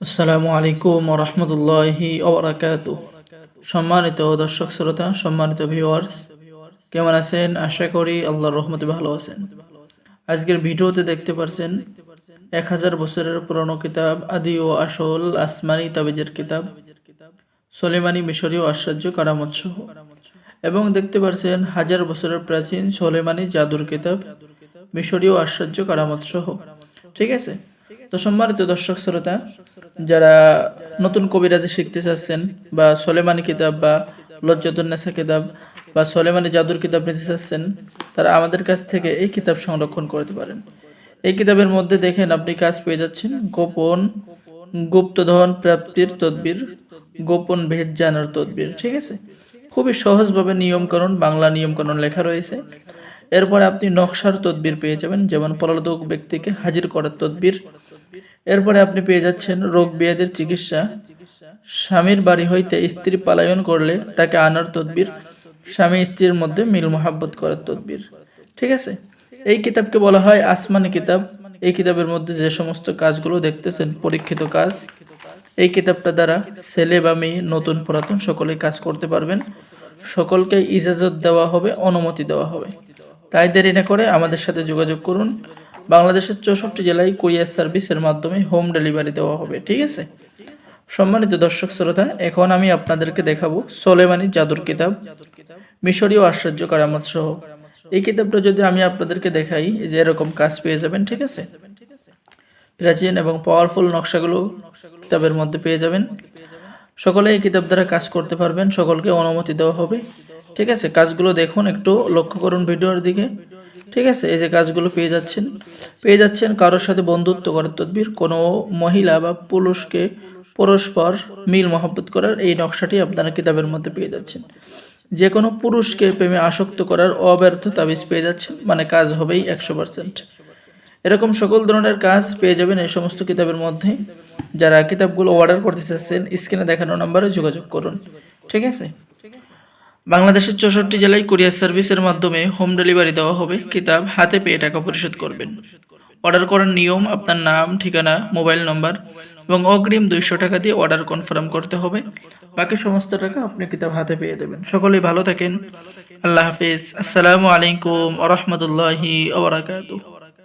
আসসালামু আলাইকুম রহমতুল্লাহি সম্মানিত দর্শক শ্রোতা, সম্মানিত ভিউয়ার্স কেমন আছেন? আশা করি আল্লাহর রহমতে ভালো আছেন। আজকের ভিডিওতে দেখতে পারছেন এক হাজার বছরের পুরনো কিতাব, আদি ও আসল আসমানি তাবিজের কিতাব, সলেমানি মিশরীয় আশ্চর্য কারামৎস এবং দেখতে পারছেন হাজার বছরের প্রাচীন সলেমানি জাদুর কিতাব, মিশরীয় আশ্চর্য কারামত সহ। ঠিক আছে? তো সম্মানিত দর্শক শ্রোতা, যারা নতুন কবিরাজি শিখতে চাচ্ছেন বা সলেমানি কিতাব বা লজ্জাতুন্নেসা কিতাব বা সলেমানি জাদুর কিতাব নিতে চাচ্ছেন, তারা আমাদের কাছ থেকে এই কিতাব সংরক্ষণ করতে পারেন। এই কিতাবের মধ্যে দেখেন আপনি কাজ পেয়ে যাচ্ছেন। গোপন গুপ্তধন প্রাপ্তির তদবির, গোপন ভেদ জানার তদবির, ঠিক আছে? খুবই সহজভাবে নিয়মকরণ বাংলা নিয়মকরণ লেখা রয়েছে। এরপরে আপনি নকশার তদবির পেয়ে যাবেন, যেমন পলাতক ব্যক্তিকে হাজির করার তদবির এরপরে আপনি পেয়ে যাচ্ছেন রোগ ব্যাধির চিকিৎসা। স্বামীর বাড়ি হইতে স্ত্রী পালায়ন করলে তাকে আনার তদবির, স্বামী স্ত্রীর মধ্যে মিল মোহাব্বত করার তদবির। ঠিক আছে? এই কিতাবকে বলা হয় আসমানি কিতাব। এই কিতাবের মধ্যে যে সমস্ত কাজগুলো দেখতেছেন, পরীক্ষিত কাজ, এই কিতাবটা দ্বারা ছেলে বা মেয়ে নতুন পুরাতন সকলে কাজ করতে পারবেন। সকলকে ইজাজত দেওয়া হবে, অনুমতি দেওয়া হবে। তাই দেরি না করে আমাদের সাথে যোগাযোগ করুন। বাংলাদেশের চৌষট্টি জেলায় কুরিয়ার সার্ভিসের মাধ্যমে হোম ডেলিভারি দেওয়া হবে, ঠিক আছে? সম্মানিত দর্শক শ্রোতা, এখন আমি আপনাদেরকে দেখাবো সোলেমানি জাদুর কিতাব, মিশরীয় আশ্চর্য কারামত সহ। এই কিতাবটা যদি আমি আপনাদেরকে দেখাই যে এরকম কাজ পেয়ে যাবেন, ঠিক আছে? প্রাচীন এবং পাওয়ারফুল নকশাগুলো কিতাবের মধ্যে পেয়ে যাবেন। সকলে এই কিতাব দ্বারা কাজ করতে পারবেন, সকলকে অনুমতি দেওয়া হবে, ঠিক আছে? কাজগুলো দেখুন, একটু লক্ষ্য করুন ভিডিওর দিকে। ঠিক আছে? এই যে কাজগুলো পেয়ে যাচ্ছেন। পেয়ে যাচ্ছেন কারোর সাথে বন্ধুত্ব করার তদবির, কোনো মহিলা বা পুরুষকে পরস্পর মিল মহব্বত করার এই নকশাটি আপনারা কিতাবের মধ্যে পেয়ে যাচ্ছেন। যে কোনো পুরুষকে প্রেমে আসক্ত করার অব্যর্থ তাবিজ পেয়ে যাচ্ছেন মানে কাজ হবেই একশো পার্সেন্ট। এরকম সকল ধরনের কাজ পেয়ে যাবেন এই সমস্ত কিতাবের মধ্যে। যারা কিতাবগুলো অর্ডার করতে চাচ্ছেন, স্ক্রিনে দেখানো নাম্বারে যোগাযোগ করুন। ঠিক আছে? বাংলাদেশের চৌষট্টি জেলায় কুরিয়ার সার্ভিসের মাধ্যমে হোম ডেলিভারি দেওয়া হবে। কিতাব হাতে পেয়ে টাকা পরিশোধ করবেন। অর্ডার করার নিয়ম, আপনার নাম, ঠিকানা, মোবাইল নম্বর এবং অগ্রিম দুইশো টাকা দিয়ে অর্ডার কনফার্ম করতে হবে। বাকি সমস্ত টাকা আপনি কিতাব হাতে পেয়ে দেবেন। সকলেই ভালো থাকেন। আল্লাহ হাফিজ। আসসালামু আলাইকুম আ রহমতুল্লাহি